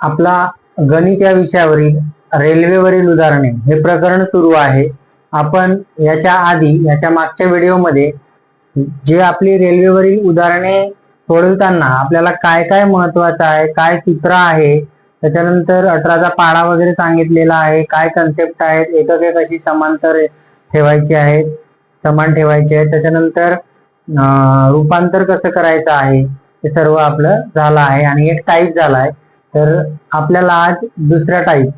आपला गणित या विषयावरील रेल्वेवरील उदाहरणे हे प्रकरण सुरू आहे. आपण याच्या आधी याच्या मागच्या व्हिडिओमध्ये जे आपली रेल्वेवरील उदाहरणे सोडवताना आपल्याला काय काय महत्वाचं आहे काय सूत्र आहे त्याच्यानंतर अठराचा पाडा वगैरे सांगितलेला आहे काय कन्सेप्ट आहेत एकके कशी समांतर ठेवायची आहेत समान ठेवायचे आहेत त्याच्यानंतर रूपांतर कसं करायचं आहे हे सर्व आपलं झालं आहे आणि एक टाईप झाला आहे. तर आपल्याला आज दुसरा टाईप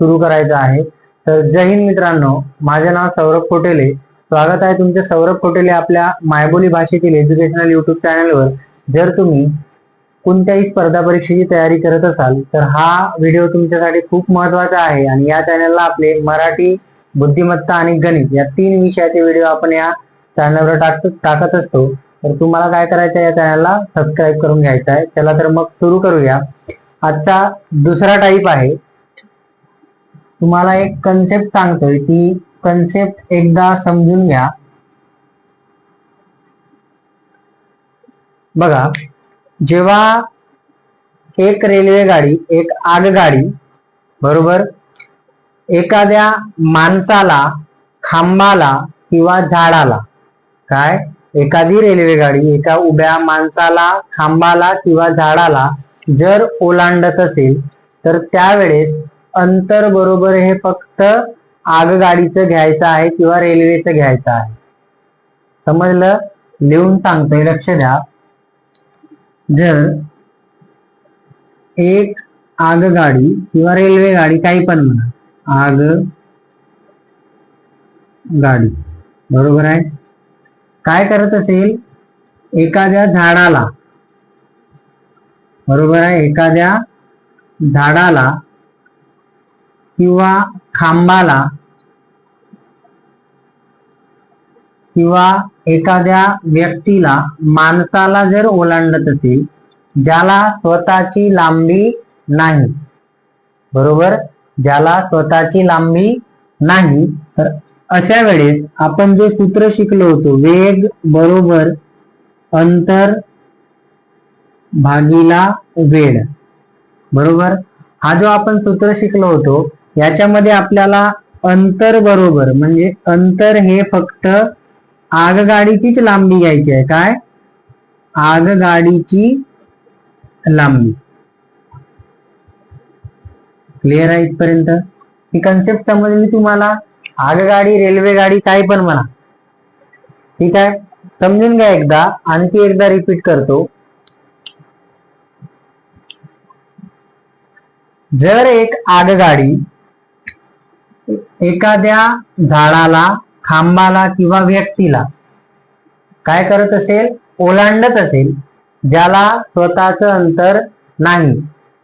सुरू करायचा आहे. तर जय हिंद मित्रांनो माझे नाव सौरभ कोटेले. स्वागत आहे तुमचे सौरभ कोटेले आपल्या मायबोली भाषेतील एज्युकेशनल युट्यूब चॅनलवर जर तुम्ही कोणत्याही स्पर्धा परीक्षेची तयारी करत असाल तर हा व्हिडिओ तुमच्यासाठी खूप महत्त्वाचा आहे. आणि या चॅनलला आपले मराठी बुद्धिमत्ता आणि गणित या तीन विषयाचे व्हिडिओ आपण या चॅनलवर टाक टाकत असतो तर तुम्हाला काय करायचं या चॅनलला सबस्क्राईब करून घ्यायचं आहे. चला तर मग सुरू करूया. आजचा दुसरा टाईप आहे. तुम्हाला एक कन्सेप्ट सांगतोय ती कन्सेप्ट एकदा समजून घ्या. बघा जेव्हा एक रेल्वे गाडी एक आगगाडी बरोबर? एखाद्या माणसाला खांबाला किंवा झाडाला काय? एखादी रेल्वे गाडी एका उभ्या माणसाला खांबाला किंवा झाडाला जर ओलांडत असेल तर त्यावेळेस अंतर बरोबर हे फक्त आगगाडीचं घ्यायचं आहे किंवा रेल्वेचं घ्यायचं आहे. समजलं? लिहून सांगतोय लक्ष द्या. जर एक आगगाडी किंवा रेल्वे गाडी काही पण म्हणा आग गाडी बरोबर आहे? काय करत असेल? एखाद्या झाडाला. बरोबर आहे? एखाद्या झाडाला किंवा खांबाला किंवा एखाद्या व्यक्तीला माणसाला जर ओलांडत असेल ज्याला स्वतःची लांबी नाही बरोबर? ज्याला स्वतःची लांबी नाही तर अशा वेळेस आपण जे सूत्र शिकलो होतो वेग बरोबर अंतर भागीला वेळ. बरोबर? हा जो आपण सूत्र शिकलो होतो याच्यामध्ये आपल्याला अंतर बरोबर म्हणजे अंतर हे फक्त आगगाडीचीच लांबी घ्यायची आहे. काय? आगगाडीची लांबी. क्लिअर आहे इथपर्यंत? ही कन्सेप्ट समजली तुम्हाला? आगगाडी रेल्वे गाडी काय पण म्हणा. ठीक आहे? समजून घ्या एकदा. आणखी एकदा रिपीट करतो. जर एक आगगाडी एखाद्या झाडाला खांबाला किंवा व्यक्तीला काय करत असेल? ओलांडत असेल. ज्याला स्वतःच अंतर नाही.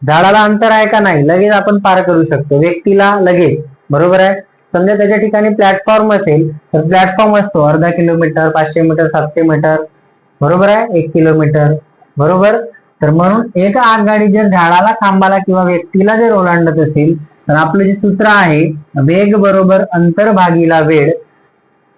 झाडाला अंतर आहे का नाही? लगेच आपण पार करू शकतो. व्यक्तीला लगेच. बरोबर आहे? समजा त्याच्या ठिकाणी प्लॅटफॉर्म असेल तर प्लॅटफॉर्म असतो. अर्धा किलोमीटर पाचशे मीटर सातशे मीटर. बरोबर आहे? एक किलोमीटर. बरोबर? तर म्हणून एक आगगाडी जर झाडाला खांबाला किंवा व्यक्तीला जर ओलांडत असेल तर आपलं जे सूत्र आहे वेग बरोबर अंतर भागीला वेळ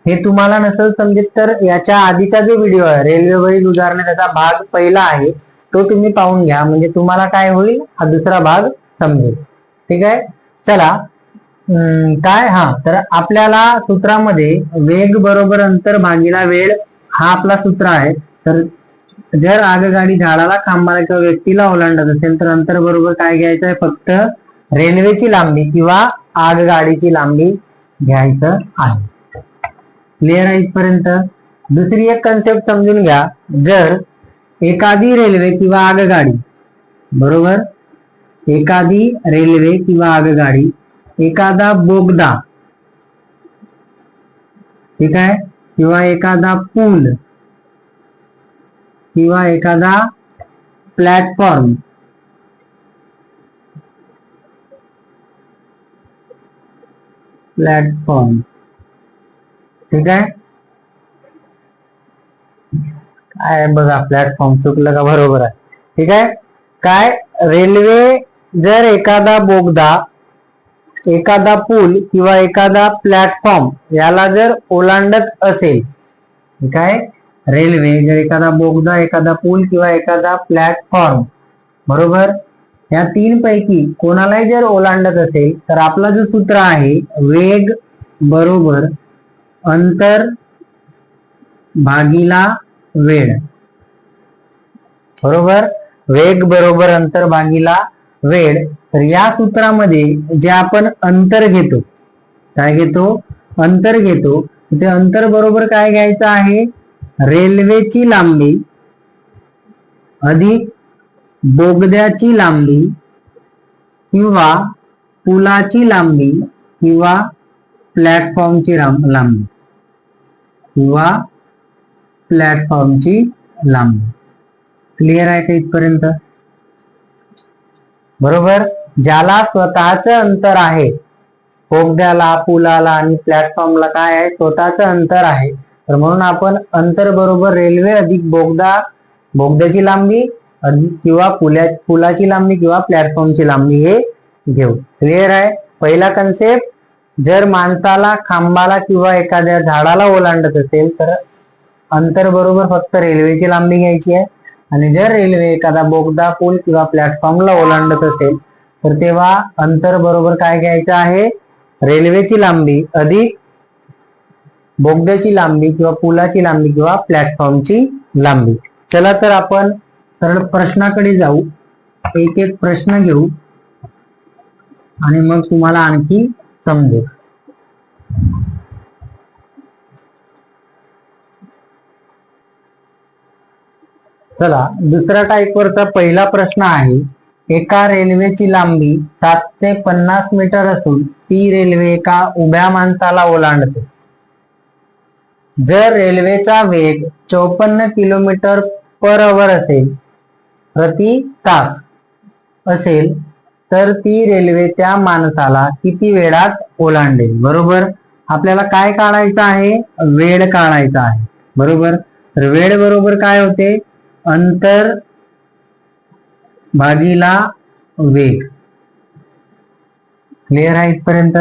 हे तुम्हाला नसेल समजेल तर याच्या आधीचा जो व्हिडिओ आहे रेल्वेवरील उदाहरण त्याचा भाग पहिला आहे तो तुम्ही पाहून घ्या. म्हणजे तुम्हाला काय होईल? हा दुसरा भाग समजेल. ठीक आहे? चला. काय? हा. तर आपल्याला सूत्रामध्ये वेग बरोबर अंतर भागीला वेळ हा आपला सूत्र आहे. तर जर आगगाडी झाडाला खांबाला किंवा व्यक्तीला ओलांडत असेल तर अंतर बरोबर काय घ्यायचं आहे? फक्त रेल्वेची लांबी किंवा आगगाडीची लांबी घ्यायचं आहे. क्लिअर आहे इथपर्यंत? दुसरी एक कन्सेप्ट समजून घ्या. जर एखादी रेल्वे किंवा आगगाडी बरोबर? एखादी रेल्वे किंवा आगगाडी एखादा बोगदा. ठीक आहे? किंवा एखादा पूल. किंवा एखादा प्लॅटफॉर्म प्लॅटफॉर्म ठीक आहे? काय बघा प्लॅटफॉर्म चुकलं का? बरोबर आहे. ठीक आहे? काय? रेल्वे जर एखादा बोगदा एखादा पूल किंवा एखादा प्लॅटफॉर्म याला जर ओलांडत असेल काय रेल्वे जर एखादा बोगदा एखादा पूल किंवा एखादा प्लॅटफॉर्म बरोबर? या तीन पैकी कोणालाही जर ओलांडत असेल तर आपला जो सूत्र आहे वेग बरोबर अंतर भागीला वेळ. बरोबर? वेग बरोबर अंतर भागीला वेळ. तर या सूत्रामध्ये जे आपण अंतर घेतो काय घेतो? अंतर घेतो. ते अंतर बरोबर काय घ्यायचं आहे? रेल्वेची लांबी अधिक बोगद्याची लांबी किंवा पुलाची लांबी किंवा प्लॅटफॉर्मची लांबी किंवा प्लॅटफॉर्मची लांबी. क्लिअर आहे का इथपर्यंत? बरोबर? ज्याला स्वतःच अंतर आहे. बोगद्याला पुलाला आणि प्लॅटफॉर्मला काय आहे? स्वतःच अंतर आहे. तर म्हणून आपण अंतर बरोबर रेल्वे अधिक बोगदा बोगद्याची लांबी अधिक किंवा पुल्या पुलाची लांबी किंवा प्लॅटफॉर्मची लांबी हे घेऊ. क्लिअर आहे? पहिला कन्सेप्ट जर माणसाला खांबाला किंवा एखाद्या झाडाला ओलांडत असेल तर अंतर बरोबर फक्त रेल्वेची लांबी घ्यायची आहे. आणि जर रेल्वे एखादा बोगदा पूल किंवा प्लॅटफॉर्मला ओलांडत असेल तर तेव्हा अंतर बरोबर काय घ्यायचं आहे? रेल्वेची लांबी अधिक बोगद्याची लांबी किंवा पुलाची लांबी किंवा प्लॅटफॉर्मची लांबी. चला तर आपण सरळ प्रश्नाकडे जाऊ. एक एक प्रश्न घेऊ. आणि मग तुम्हाला आणखी समजेल. चला दुसऱ्या टाईपवरचा पहिला प्रश्न आहे. एका रेल्वेची लांबी सातशे पन्नास मीटर असून ती रेल्वे एका उभ्या माणसाला ओलांडते. जर रेल्वेचा वेग चौपन्न किलोमीटर पर अवर असेल प्रति तास असेल तर ती रेल्वे त्या माणसाला किती वेळात ओलांडेल बरोबर? आपल्याला काय काढायचं आहे? वेळ काढायचा आहे बरोबर? तर वेळ बरोबर काय होते? अंतर भागीला वेग क्लिअर आहे इथपर्यंत?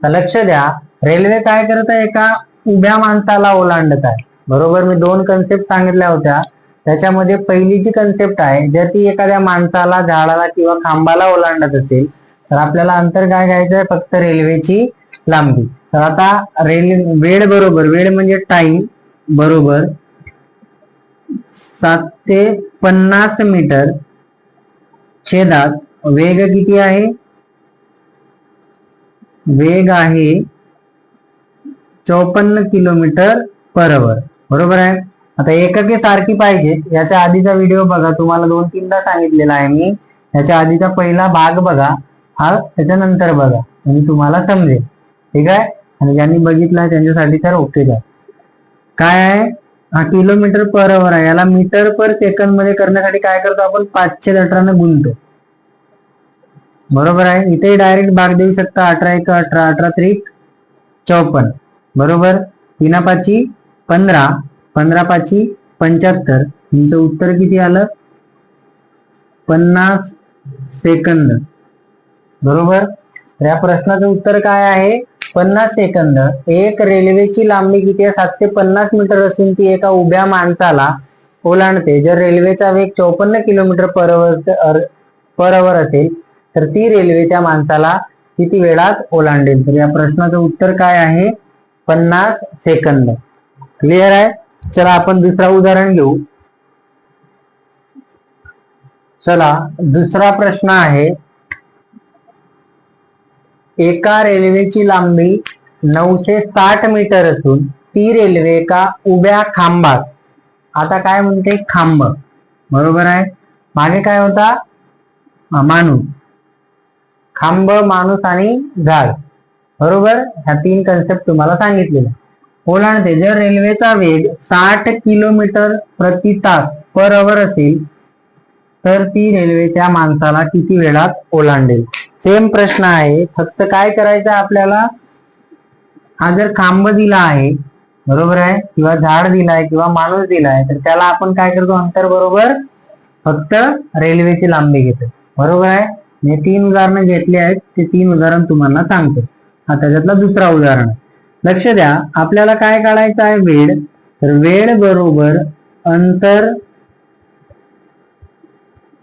तर लक्ष द्या रेल्वे काय करत आहे एका उभ्या माणसाला ओलांडत आहे. बरोबर मी दोन कन्सेप्ट सांगितल्या होत्या. त्याच्यामध्ये पहिली जी कन्सेप्ट आहे जर ती एखाद्या माणसाला झाडाला किंवा खांबाला ओलांडत असेल तर आपल्याला अंतर काय घ्यायचं आहे? फक्त रेल्वेची लांबी. तर आता रेल वेळ बरोबर वेळ म्हणजे टाइम बरोबर सातशे पन्नास मीटर. छेदात वेग किती आहे? वेग आहे चौपन्न किलोमीटर पर अवर बरोबर आहे? आता एकके सारखी पाहिजे. याच्या आधीचा व्हिडिओ बघा. तुम्हाला दोन तीनदा सांगितलेला आहे मी. याच्या आधीचा पहिला भाग बघा. हा त्याच्यानंतर बघा. म्हणजे तुम्हाला समजेल. ठीक आहे? आणि ज्यांनी बघितला त्यांच्यासाठी तर ओके आहे काय आहे? हा किलोमीटर पर अवर आहे. याला मीटर पर सेकंदमध्ये करण्यासाठी काय करतो आपण? पाचशे अठराने गुणतो. बरोबर आहे? इथे डायरेक्ट भाग देऊ शकता. अठरा एक अठरा अठरा त्रिक चौपन्न. बरोबर? तीना पाची पंधरा पंधरा पाची पंच्याहत्तर. तुमचं उत्तर किती आलं? पन्नास सेकंद बरोबर? या प्रश्नाचं उत्तर काय आहे? पन्नास सेकंद. एक रेल्वेची लांबी किती आहे? सातशे पन्नास मीटर असून ती एका उभ्या माणसाला ओलांडते. जर रेल्वेचा वेग चौपन्न kilometre per hour per hour असेल तर ती रेल्वे त्या माणसाला किती वेळात ओलांडेल? तर या प्रश्नाचं उत्तर काय आहे? पन्नास सेकंद. क्लिअर आहे? चला आपण दुसरा उदाहरण घेऊ. चला दुसरा प्रश्न आहे. एका रेल्वेची लांबी नऊशे साठ मीटर असून ती रेल्वे एका उभ्या खांबास. आता काय म्हणते? खांब. बरोबर आहे? मागे काय होता? माणूस. खांब माणूस आणि झाड. बरोबर? ह्या तीन कन्सेप्ट तुम्हाला सांगितलेल्या. ओलांडते. जर रेल्वेचा वेग साठ किलोमीटर प्रति तास पर अवर असेल तर ती रेल्वे त्या माणसाला किती वेळात ओलांडेल? सेम प्रश्न आहे. फक्त काय करायचं आपल्याला? हा जर खांब दिला आहे बरोबर आहे? किंवा झाड दिलाय किंवा माणूस दिलाय तर त्याला आपण काय करतो? अंतर बरोबर? फक्त रेल्वेची लांबी घेतो. बरोबर आहे? मी तीन उदाहरणं घेतली आहेत. ते तीन उदाहरण तुम्हाला सांगतो. हा त्याच्यातलं दुसरा उदाहरण. लक्ष द्या. आपल्याला काय काढायचं आहे? वेळ. तर वेळ बरोबर अंतर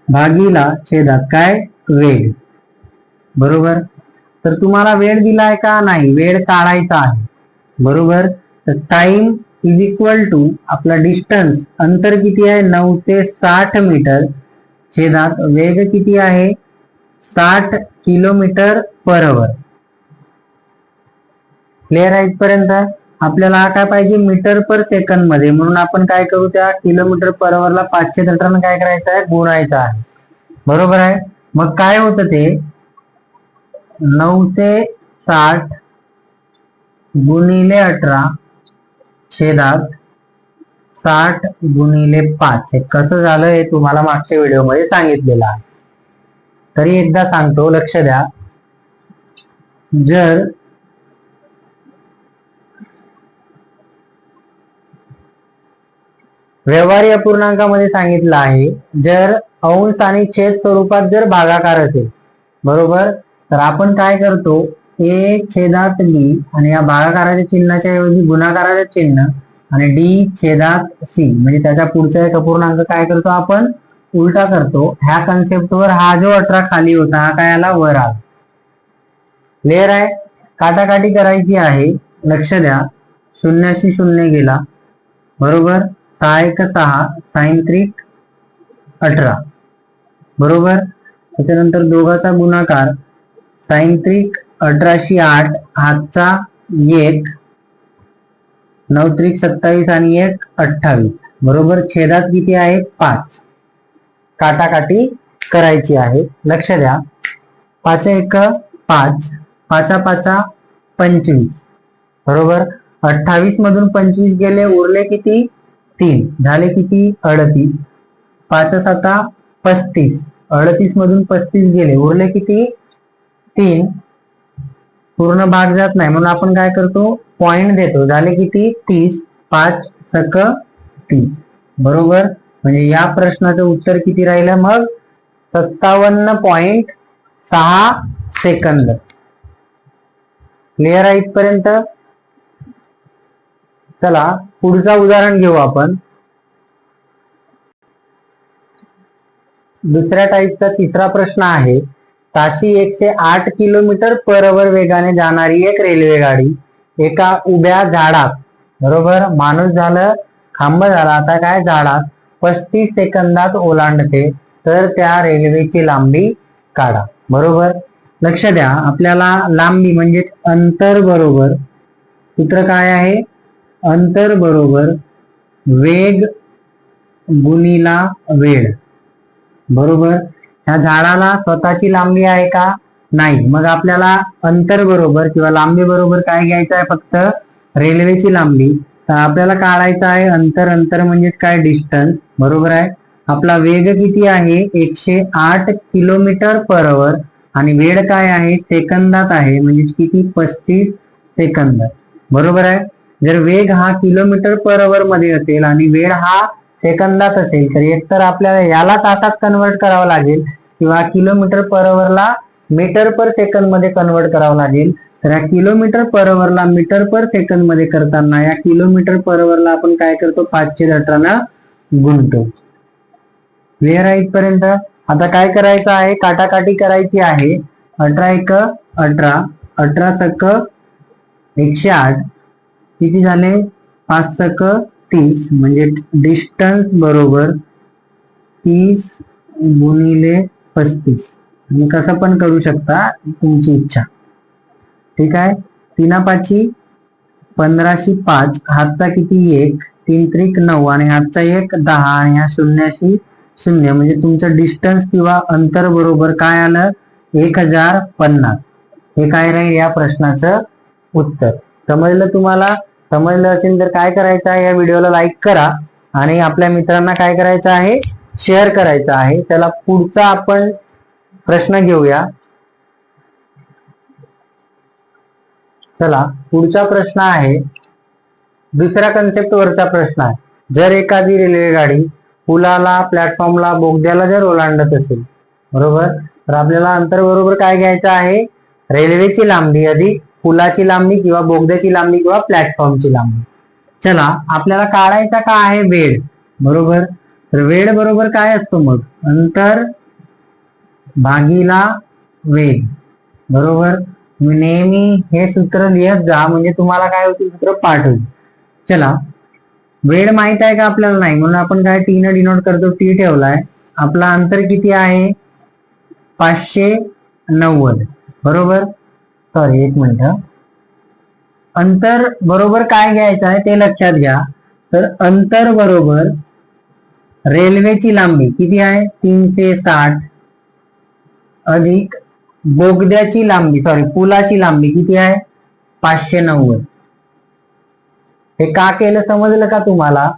भागीला छेदात काय? वेळ. बरोबर? तर तुम्हाला वेळ दिलाय का नाही? वेळ काढायचा आहे. बरोबर? तर टाइम इज इक्वल टू आपला डिस्टन्स अंतर किती आहे? नऊ ते साठ मीटर छेदात. वेग किती आहे? साठ किलोमीटर पर अवर क्लिअर आहे इथपर्यंत? आपल्याला हा काय पाहिजे? मीटर पर सेकंदमध्ये. म्हणून आपण काय करू त्या किलोमीटर पर अवरला पाचशे तटानं काय करायचं आहे? गुणायचं आहे. बरोबर आहे? मग काय होतं ते? नऊशे साठ गुणिले अठरा छेदात साठ गुणिले पाच. हे कसं झालं हे तुम्हाला मागच्या व्हिडिओमध्ये सांगितलेलं आहे. तरी एकदा सांगतो लक्ष द्या. जर व्यवहार्य अपूर्णांकामध्ये सांगितलं आहे जर अंश आणि छेद स्वरूपात जर भागाकार असेल बरोबर? तर आपण काय करतो ए छेदात बी आणि या भागाकाराच्या चिन्हाच्या ऐवजी गुणाकाराचं चिन्ह आणि डी छेदात सी म्हणजे त्याच्या पुढचा एक अपूर्णांक काय करतो आपण? उलटा करतो. ह्या कन्सेप्टवर हा जो अठरा खाली होता हा काय आला? वर आला. क्लिअर आहे? काटाकाटी करायची आहे. लक्ष द्या. शून्याशी शून्य गेला. बरोबर? सहा एक सहा साईन त्रिक अठरा. बरोबर? त्याच्यानंतर दोघाचा गुणाकार. सायंत्रिक अठराशे आठ हातचा एक नऊ त्रिक सत्तावीस आणि एक अठ्ठावीस. बरोबर छेदात किती आहे पाच. काटाकाटी करायची आहे. लक्ष द्या. पाच एक पाच पाचा पाचा पंचवीस. बरोबर? अठ्ठावीस मधून पंचवीस गेले उरले किती? तीन. झाले किती? अडतीस. पाच साता पस्तीस. अडतीस मधून पस्तीस गेले उरले किती? तीन पूर्ण भाग जात नाही. म्हणून आपण काय करतो? पॉइंट देतो. झाले किती? तीस. पाच सक तीस. बरोबर? म्हणजे या प्रश्नाचं उत्तर किती राहिलं? मग सत्तावन्न पॉइंट सहा सेकंद. क्लिअर आहे इथपर्यंत? चला पुढचा उदाहरण घेऊ आपण. दुसऱ्या टाईपचा तिसरा प्रश्न आहे. ताशी एकशे आठ किलोमीटर पर अवर वेगाने जाणारी एक रेल्वे गाडी एका उभ्या झाडात बरोबर? माणूस झालं खांब झाला आता काय झाडात? पस्तीस सेकंदात ओलांडते तर त्या रेल्वेची लांबी काढा बरोबर? लक्ष द्या आपल्याला लांबी म्हणजेच अंतर बरोबर. सूत्र काय आहे? अंतर बरोबर वेग गुणिला वेळ बरोबर? ह्या झाडाला स्वतःची लांबी आहे का? नाही. मग आपल्याला अंतर बरोबर किंवा लांबी बरोबर काय घ्यायचं आहे? फक्त रेल्वेची लांबी. तर आपल्याला काढायचं आहे अंतर. अंतर म्हणजेच काय? डिस्टन्स बरोबर आहे? आपला वेग किती आहे? एकशे आठ किलोमीटर पर अवर आणि वेळ काय आहे? सेकंदात आहे. म्हणजे किती? पस्तीस सेकंद. बरोबर आहे? जर वेग हा किलोमीटर पर अवर मध्ये असेल आणि वेळ हा सेकंदात असेल तर एकतर आपल्याला याला तासात कन्वर्ट करावं लागेल किंवा किलोमीटर पर आवरला मीटर पर सेकंदमध्ये कन्वर्ट करावं लागेल. तर या किलोमीटर पर आवरला मीटर पर सेकंदमध्ये करताना या किलोमीटर पर आवरला आपण काय करतो? पाचशे अठरानं गुणतो. क्लिअर आहे इथपर्यंत? आता काय करायचं आहे? काटाकाटी करायची आहे. अठरा एक अठरा. अठरा सक एकशे आठ. किती झाले? पाच सक तीस म्हणजे डिस्टन्स बरोबर तीस गुणिले पस्तीस. आणि कसं पण करू शकता तुमची इच्छा. ठीक आहे? तीना पाची पंधराशे पाच हातचा किती एक? तीन त्रिक नऊ आणि हातचा एक दहा आणि ह्या शून्याशी शून्य. म्हणजे तुमचं डिस्टन्स किंवा अंतर बरोबर काय आलं? एक हजार पन्नास. हे काय राहील या प्रश्नाचं उत्तर. समजलं तुम्हाला? समजलं असेल तर काय करायचं आहे या व्हिडिओला लाईक करा आणि आपल्या मित्रांना काय करायचं आहे? शेअर करायचं आहे. त्याला पुढचा आपण प्रश्न घेऊया. चला पुढचा प्रश्न आहे. दुसऱ्या कन्सेप्ट वरचा प्रश्न आहे. जर एखादी रेल्वे गाडी पुलाला प्लॅटफॉर्मला बोगद्याला जर ओलांडत असेल बरोबर? तर आपल्याला अंतर बरोबर काय घ्यायचं आहे? रेल्वेची लांबी अधिक पुलाची लांबी किंवा बोगद्याची लांबी किंवा प्लॅटफॉर्मची लांबी. चला आपल्याला काढायचा का आहे वेळ? बरोबर? तर वेळ बरोबर काय असतो मग? अंतर भागीला वेग. बरोबर? मी नेहमी हे सूत्र लिहत जा म्हणजे तुम्हाला काय होतील? सूत्र पाठ होईल. चला वेळ माहीत आहे का आपल्याला नाही? म्हणून आपण काय टी न डिनोट करतो? टी ठेवलाय. आपला अंतर किती आहे? पाचशे नव्वद. बरोबर? सॉरी एक मिनिट. अंतर बरोबर काय घ्यायचं आहे ते लक्षात घ्या. तर अंतर बरोबर रेल्वेची लांबी किती आहे? तीनशे साठ अधिक बोगद्याची लांबी सॉरी पुलाची लांबी किती आहे? पाचशे नव्वद. हे का केलं समजलं का तुम्हाला?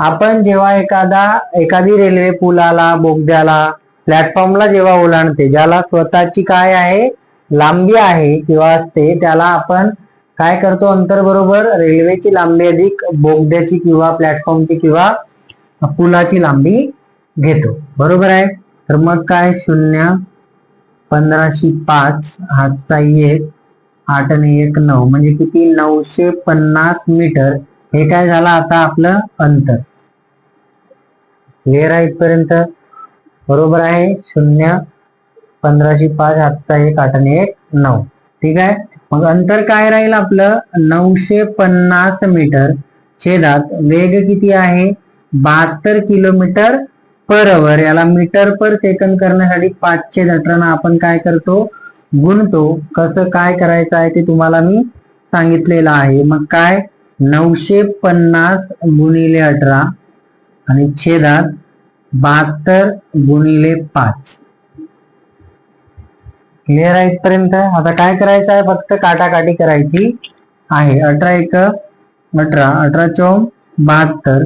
आपण जेव्हा एखादा एखादी रेल्वे पुलाला बोगद्याला प्लॅटफॉर्मला जेव्हा ओलांडते ज्याला स्वतःची काय आहे? लांबी आहे किंवा असते त्याला आपण काय करतो अंतर बरोबर? रेल्वेची लांबी अधिक बोगद्याची किंवा प्लॅटफॉर्मची किंवा पुलाची लांबी घेतो. बरोबर आहे? तर मग काय? शून्य पंधराशे पाच हातचा एक आठ आणि एक नऊ. म्हणजे किती? नऊशे पन्नास मीटर. हे काय झालं आता आपलं अंतर? क्लिअर आहे इथपर्यंत? बरोबर आहे? शून्य पंधराशे पाच हातचा एक आठ आणि एक नऊ. ठीक आहे? मग अंतर काय राहील आपलं? नऊशे पन्नास मीटर छेदात वेग किती आहे? बहात्तर किलोमीटर पर अवर याला मीटर पर सेकंद करण्यासाठी पाचशे अठरानं आपण काय करतो? गुणतो. कसं काय करायचं आहे ते तुम्हाला मी सांगितलेलं आहे. मग काय? नऊशे पन्नास गुणिले अठरा आणि छेदात बहात्तर गुणिले पाच. क्लिअर आहेत पर्यंत आता काय करायचं आहे? फक्त काटाकाटी करायची आहे. अठरा एक अठरा अठरा चौक बहात्तर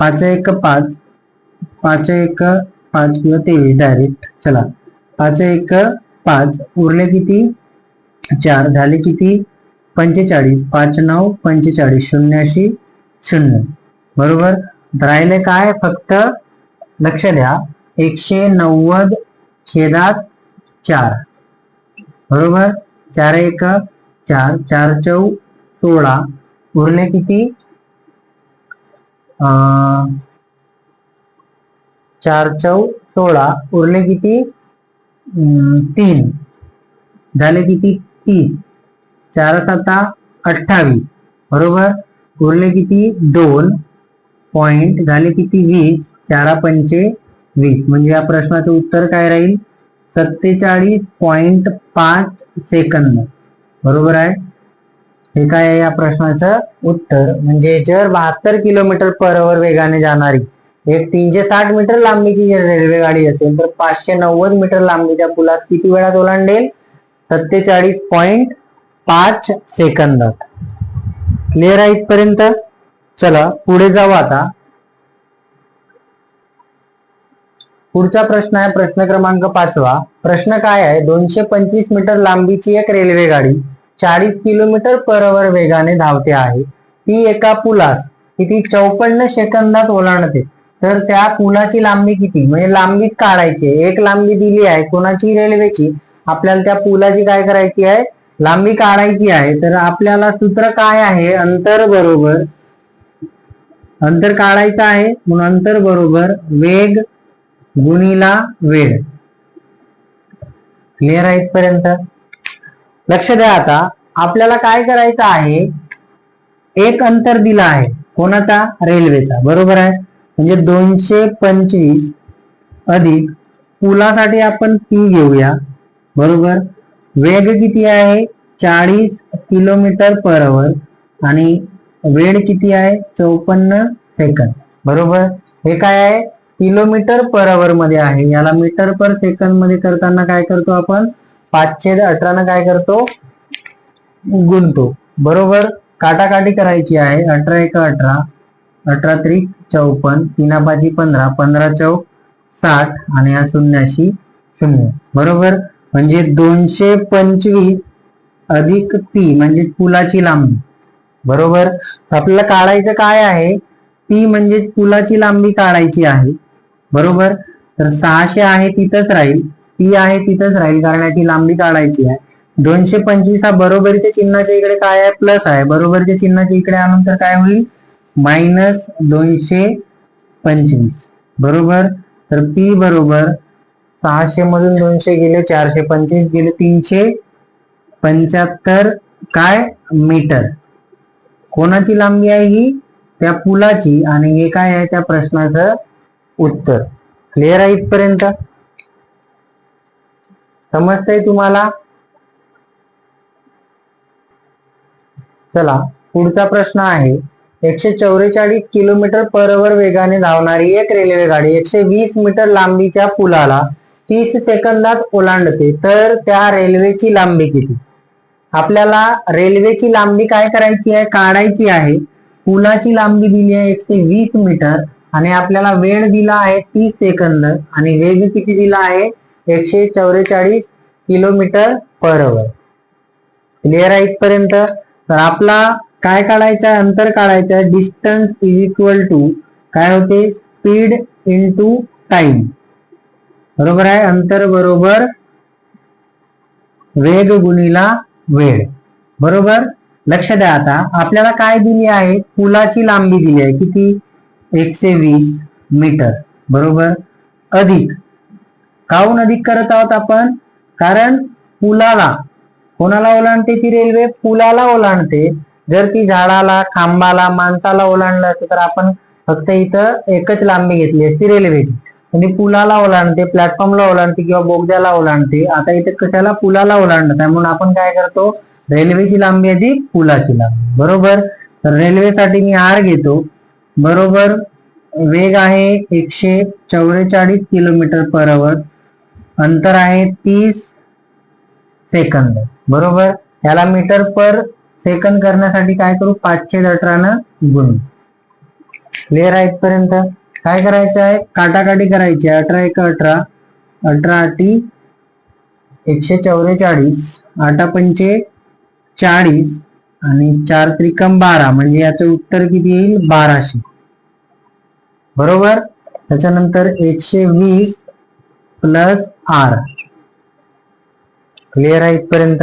पाच एक पाच पाच एक पाच किंवा तेवीस डायरेक्ट चला. पाच एक पाच. उरले किती? चार. झाले किती? पंचेचाळीस. पाच नऊ पंचेचाळीस. शून्याशी शून्य. बरोबर? राहिले काय? फक्त लक्ष द्या. एकशे नव्वद छेदात चार. बरोबर? चार एक चार चार चौ सोळा. उरले किती? चार चौ सोळा. उरले किती? तीन. झाले किती? तीस. चार साता अठ्ठावीस. बरोबर? उरले किती? दोन. पॉइंट. झाले किती? वीस. चारा पंचे वीस. म्हणजे या प्रश्नाचं उत्तर काय राहील? सत्तेचाळीस पॉइंट पाच सेकंद. बरोबर आहे? हे काय आहे या प्रश्नाचं उत्तर? म्हणजे जर बहात्तर किलोमीटर पर आवर वेगाने जाणारी एक तीनशे साठ मीटर लांबीची जर रेल्वेगाडी असेल तर पाचशे नव्वद मीटर लांबीच्या पुलात किती वेळात ओलांडेल? सत्तेचाळीस पॉइंट पाच सेकंदात. क्लिअर आहे इथपर्यंत? चला पुढे जाऊ आता. पुढचा प्रश्न आहे प्रश्न क्रमांक पाचवा. प्रश्न काय आहे? दोनशे पंचवीस मीटर लांबीची एक रेल्वे गाडी चाळीस किलोमीटर पर अवर वेगाने धावते आहे. ती एका पुलास किती? चौपन्न सेकंदात ओलांडते. तर त्या पुलाची लांबी किती? म्हणजे लांबीच काढायची एक लांबी दिली आहे. कोणाची? रेल्वेची. आपल्याला त्या पुलाची काय करायची आहे? लांबी काढायची आहे. तर आपल्याला सूत्र काय आहे? अंतर बरोबर अंतर काढायचं आहे. म्हणून अंतर बरोबर वेग गुणीला वेळ. क्लिअर आहे इथपर्यंत? लक्ष द्या आता. आपल्याला काय करायचं आहे? एक अंतर दिला आहे. कोणाचा? रेल्वेचा. बरोबर आहे? म्हणजे दोनशे पंचवीस अधिक पुलासाठी आपण ती घेऊया. बरोबर? वेग किती आहे? चाळीस किलोमीटर पर आवर आणि वेळ किती आहे? चौपन्न सेकंद. बरोबर? हे काय आहे? किलोमीटर पर आवर मध्ये आहे. याला मीटर पर सेकंदमध्ये करताना काय करतो आपण? पाचशे अठरानं काय करतो? गुणतो. बरोबर? काटाकाटी करायची आहे. अठरा एक अठरा. अठरा त्रिक चौपन्न. तीना पाची पंधरा. पंधरा चौक साठ. आणि या शून्याशी शून्य. बरोबर? म्हणजे दोनशे पंचवीस अधिक ती म्हणजे पुलाची लांबी. बरोबर? आपल्याला काढायचं काय आहे? ती म्हणजे पुलाची लांबी काढायची आहे. बरोबर? तर सहाशे आहे तिथंच राहील. ती आहे तिथंच राहील कारण याची लांबी काढायची आहे. दोनशे पंचवीस हा बरोबरीच्या चिन्हाच्या इकडे काय आहे? प्लस आहे. बरोबरीच्या चिन्हाच्या इकडे आणून तर काय होईल? मायनस दोनशे पंचवीस. बरोबर? तर पी बरोबर सहाशे मधून दोनशे गेले चारशे पंचवीस गेले तीनशे पंच्याहत्तर काय? मीटर. कोणाची लांबी आहे ही? त्या पुलाची आणि हे काय आहे त्या प्रश्नाचं उत्तर. क्लिअर आहे इथपर्यंत? समजतंय तुम्हाला? चला पुढचा प्रश्न आहे. एकशे चौवेचाळीस किलोमीटर पर अवर वेगाने धावणारी एक रेल्वे गाडी एकशे वीस मीटर लांबीच्या पुलाला तीस सेकंदात ओलांडते. तर त्या रेल्वेची लांबी किती? आपल्याला रेल्वेची लांबी काय करायची आहे? काढायची आहे. पुलाची लांबी दिली आहे एकशे वीस मीटर आणि आपल्याला वेळ दिला आहे तीस सेकंद आणि वेग किती दिला आहे एकशे चौवेचाळीस किलोमीटर पर अवर क्लिअर आहे इथपर्यंत? तर आपला काय काढायचं अंतर काढायचं डिस्टन्स इज इक्वल टू काय होते? स्पीड इंटू टाइम बरोबर आहे? अंतर बरोबर वेग गुणिला वेळ. बरोबर? लक्ष द्या आता. आपल्याला काय दिली आहे पुलाची लांबी दिली आहे. किती? एकशे वीस मीटर. बरोबर? अधिक. काहून अधिक करत आहोत आपण? कारण पुलाला कोणाला ओलांडते ती रेल्वे? पुलाला ओलांडते. जर ती झाडाला खांबाला माणसाला ओलांडलं असतं तर आपण फक्त इथं एकच लांबी घेतली असती रेल्वेची. म्हणजे पुलाला ओलांडते प्लॅटफॉर्मला ओलांडते किंवा बोगद्याला ओलांडते. आता इथे कशाला? पुलाला ओलांडत आहे. म्हणून आपण काय करतो? रेल्वेची लांबी अधिक पुलाची लांबी. बरोबर? तर रेल्वेसाठी मी आर घेतो. बरोबर? वेग आहे एकशे चौवेचाळीस किलोमीटर पर अवर अंतर आहे तीस सेकंद. बरोबर? याला मीटर पर सेकंद करण्यासाठी काय करू? पाचशे अठरानं गुण. क्लिअर आहे पर्यंत काय करायचं आहे? काटाकाटी करायची आहे. अठरा एक अठरा. अठरा आठी एकशे चौवेचाळीस. आठा पंचे चाळीस आणि चार त्रिकम बारा म्हणजे याचं उत्तर किती येईल? बाराशे. बरोबर? त्याच्यानंतर एकशे वीस प्लस आर. क्लिअर आहे इथपर्यंत?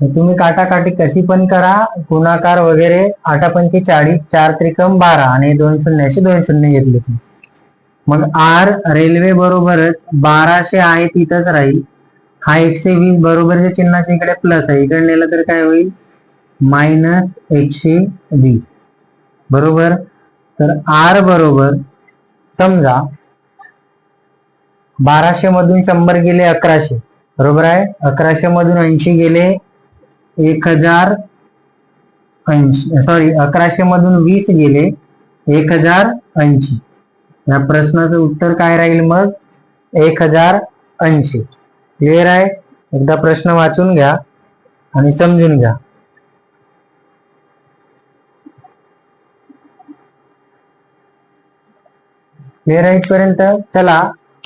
तुम्ही काटाकाटी कशी पण करा गुणाकार वगैरे आठा पंचे चाळीस चार त्रिकम बारा आणि दोन शून्य असे दोन शून्य घेतले तुम्ही. मग आर रेल्वे बरोबरच बाराशे आहे तिथंच राहील. हा एकशे वीस बरोबरच्या चिन्हाच्या इकडे प्लस आहे. इकडे नेलं तर काय होईल? मायनस एकशे वीस. बरोबर? तर आर बरोबर समजा बाराशे मधून शंभर गेले अकराशे. बरोबर आहे? अकराशे मधून ऐंशी गेले एक हजार ऐंशी. सॉरी अकराशे मधून वीस गेले एक हजार ऐंशी. या प्रश्नाचं उत्तर काय राहील मग? एक हजार ऐंशी. क्लिअर आहे? एकदा प्रश्न वाचून घ्या आणि समजून घ्या. क्लिअर आहे इथपर्यंत? चला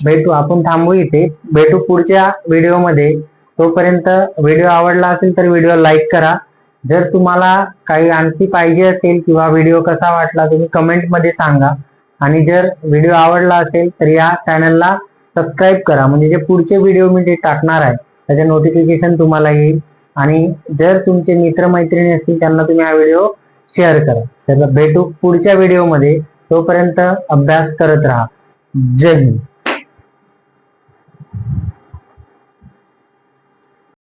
भेटू. आपण थांबू इथे. भेटू पुढच्या व्हिडिओमध्ये. तोपर्यंत व्हिडिओ आवडला असेल तर व्हिडिओ लाईक करा. जर तुम्हाला काही आणखी पाहिजे असेल किंवा व्हिडिओ कसा वाटला तुम्ही कमेंटमध्ये सांगा. आणि जर व्हिडिओ आवडला असेल तर या चॅनलला सबस्क्राईब करा. म्हणजे जे पुढचे व्हिडिओ मी जे टाकणार आहे त्याचे नोटिफिकेशन तुम्हाला येईल. आणि जर तुमचे मित्रमैत्रिणी असतील त्यांना तुम्ही हा व्हिडिओ शेअर करा. त्याला भेटू पुढच्या व्हिडिओमध्ये तोपर्यंत अभ्यास करत राहा. जय हिंद.